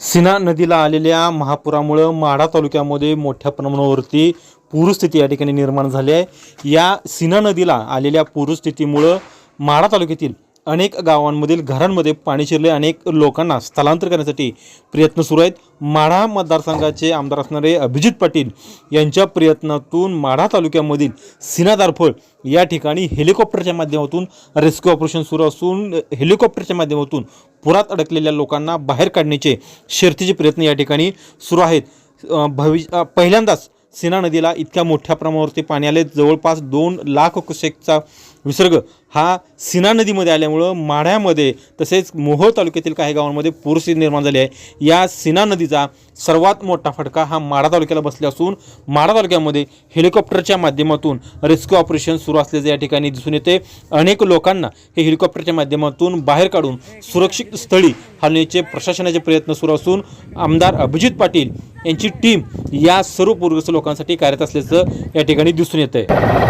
Cena नदीला आलेल्या महापुरामुळं माढा तालुक्यामध्ये मोठ्या प्रमाणावरती पूरस्थिती या ठिकाणी निर्माण झाली आहे. या सिना नदीला आलेल्या पूरस्थितीमुळं माढा तालुक्यातील अनेक गावांमधील घरांमध्ये पाणी शिरले अनेक लोकांना स्थलांतर करण्यासाठी प्रयत्न सुरू आहेत. माढा मतदारसंघाचे आमदार असणारे अभिजित पाटील यांच्या प्रयत्नातून माढा तालुक्यामधील सिनादारफळ या ठिकाणी हेलिकॉप्टरच्या माध्यमातून रेस्क्यू ऑपरेशन सुरू असून हेलिकॉप्टरच्या माध्यमातून पुरात अडकलेल्या लोकांना बाहेर काढण्याचे शर्थीचे प्रयत्न या ठिकाणी सुरू आहेत. भविष्य भवि पहिल्यांदाच सिना नदीला इतक्या मोठ्या प्रमाणावरती पाणी आले. जवळपास दोन लाख क्युसेकचा विसर्ग. हा सिना नदीमध्ये आल्यामुळं माढ्यामध्ये तसेच मोहोळ तालुक्यातील काही गावांमध्ये पूरस्थिती निर्माण झाली आहे. या सिना नदीचा सर्वात मोठा फटका हा माढा तालुक्याला बसला असून माढा तालुक्यामध्ये हेलिकॉप्टरच्या माध्यमातून रेस्क्यू ऑपरेशन सुरू असल्याचे या ठिकाणी दिसून येते. अनेक लोकांना हे हेलिकॉप्टरच्या माध्यमातून बाहेर काढून सुरक्षित स्थळी हलण्याचे प्रशासनाचे प्रयत्न सुरू असून आमदार अभिजित पाटील यांची टीम या सर्व पूरग्रस्त लोकांसाठी कार्यरत असल्याचं या ठिकाणी दिसून येतं आहे